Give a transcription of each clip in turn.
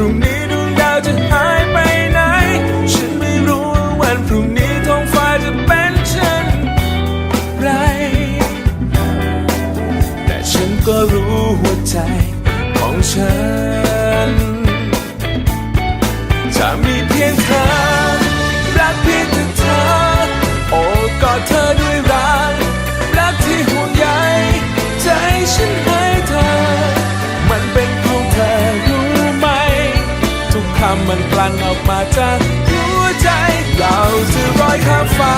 รุ่งนี้ดวงดาวจะหายไปไหน ฉันไม่รู้ว่าวันพรุ่งนี้ท้องฟ้าจะเป็นเช่นไร แต่ฉันก็รู้หัวใจของฉัน จะมีเพียงเธอ มันกลั่นออกมาจากหัวใจ เราจะลอยข้ามฟ้า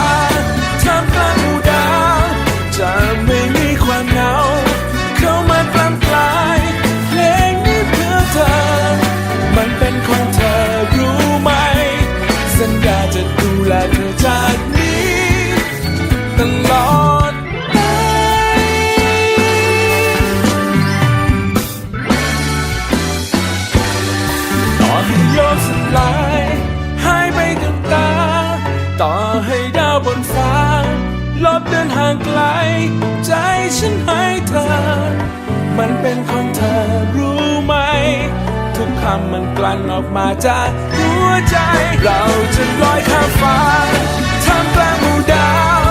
โลกสลายหายไปกับตา ต่อให้ดาวบนฟ้า ลบเดินห่างไกล ใจฉันให้เธอ มันเป็นของเธอรู้ไหม ทุกคำมันกลั่นออกมาจากหัวใจ เราจะลอยข้ามฟ้าท่ามกลางหมู่ดาว